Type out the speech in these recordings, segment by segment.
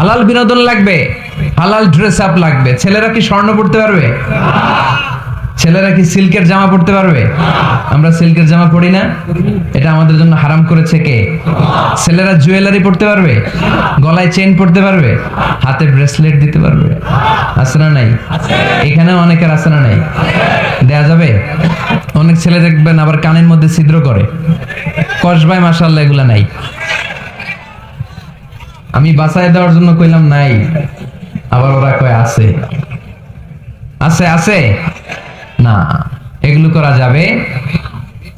হালাল বিনোদন লাগবে? হালাল ড্রেস আপ লাগবে। ছেলেরা কি স্বর্ণ পড়তে পারবে? ছেলেরা কি সিল্কের জামা পড়তে পারবে? আমরা সিল্কের জামা পরি না। এটা আমাদের জন্য হারাম করেছে কে? ছেলেরা জুয়েলারি পড়তে পারবে? গলায় চেন পড়তে পারবে? হাতে ব্রেসলেট দিতে পারবে? আছে না নাই? এখানে অনেকের আছে না নাই? দেয়া যাবে? অনেক ছেলে দেখবেন আবার কানের মধ্যে ছিদ্র করে। কসবাই মাসাল্লাহ এগুলা নাই। আমি বাসায় দেওয়ার জন্য কইলাম, নাই। আবার ওরা কয়, আছে। আছে আছে? না। এগুলো করা যাবে?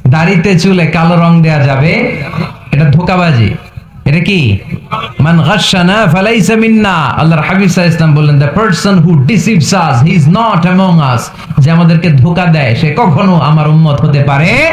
দাড়িতে চুলে কালো রং দেয়া যাবে। এটা ধোকাবাজি। এটা কি? মান মিন্না। আল্লাহর হাবিব সাল্লাল্লাহু ইসলাম বললেন the person who deceives us he is not among us যে আমাদেরকে ধোকা দেয়, সে কখনো আমার উম্মত হতে পারে?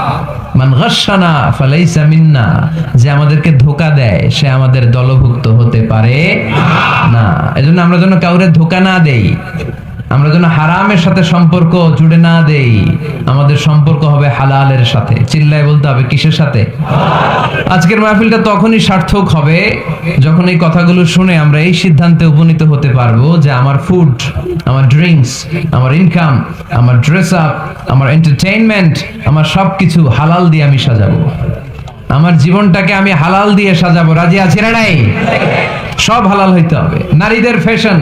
মান গাসানা ফালাইসা মিন্না, যে আমাদেরকে ধোকা দেয়, সে আমাদের দলভুক্ত হতে পারে না। এজন্য আমরা যেন কাউরে ধোকা না দেই। আমরা যেন হারামের সাথে সম্পর্ক জুড়ে না দেই। আমাদের সম্পর্ক হবে হালালের সাথে। চিল্লায় বলতে হবে কিসের সাথে? আজকের মাহফিলটা তখনই সার্থক হবে যখন এই কথাগুলো শুনে আমরা এই সিদ্ধান্তে উপনীত হতে পারব যে আমার ফুড আমার ড্রিঙ্কস আমার ইনকাম আমার ড্রেস আপ আমার এন্টারটেইনমেন্ট আমার সবকিছু হালাল দিয়ে আমি সাজাবো। আমার জীবনটাকে আমি হালাল দিয়ে সাজাবো। রাজি আছি না নাই? সব হালাল হইতে হবে। নারীদের ফ্যাশন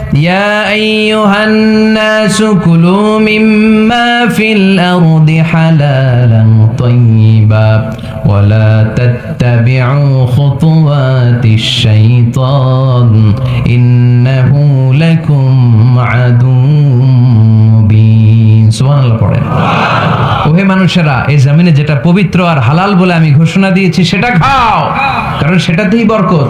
ইয়া আইয়ুহান নাসু কুলু মিম্মা ফিল আরদি হালালান তাইয়্যিবা ওয়ালা তাত্তাবিউ খুতুওয়াতিশ শাইতান ইন্নাহু লাকুম আদুউম মুবিন সুবহানাল্লাহ পড়েন ওহে মানুষেরা, এই জমিনে যেটা পবিত্র আর হালাল বলে আমি ঘোষণা দিয়েছি, সেটা খাও। কারণ সেটাতেই বরকত।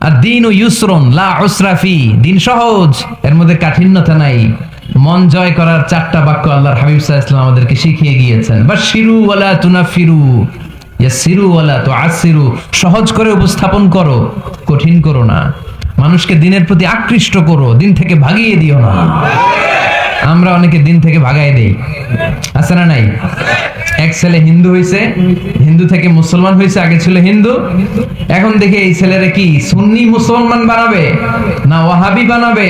আর দিন ও ইউসরন, লা উসরাফি দিন সহজ, এর মধ্যে কাঠিন্যতা নাই। মন জয় করার চারটা বাক্য আল্লাহর হাবিব ওয়াসাল্লাম আমাদেরকে শিখিয়ে গিয়েছেন। বা শিরু ওয়ালা তুনাফিরু ইয়াসিরু ওয়ালা তুআসিরু সহজ করে উপস্থাপন করো, কঠিন করো না। মানুষকে দিনের প্রতি আকৃষ্ট করো, দিন থেকে ভাগিয়ে দিও না। আমরা অনেকে দিন থেকে ভাগাই দেই। আছে না নাই? এক ছেলে হিন্দু হয়েছে হিন্দু থেকে মুসলমান হয়েছে আগে ছিল হিন্দু। এখন দেখে এই ছেলেরা কি, সুন্নি মুসলমান বানাবে? না ওয়াহাবি বানাবে?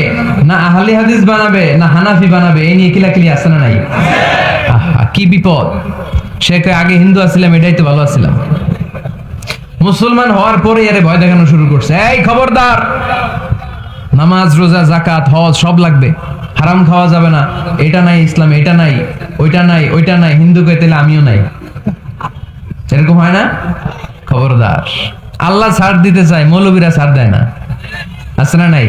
না আহলি হাদিস বানাবে? না হানাফি বানাবে? এই নিয়ে কিলাকিলি আছে না নাই? কি বিপদ। সে আগে হিন্দু আছিলাম, এটাই তো ভালো আছিলাম। মুসলমান হওয়ার পরে এরে ভয় দেখানো শুরু করছে। এই খবরদার, নামাজ, রোজা জাকাত হজ সব লাগবে। হারাম খাওয়া যাবে না। এটা নাই ইসলাম, এটা নাই, ওইটা নাই ওইটা নাই, হিন্দু কে তাহলে আমিও নাই। এরকম হয় না? খবরদার। আল্লাহ ছাড় দিতে চায়, মৌলবীরা ছাড় দেয় না। আছে না নাই?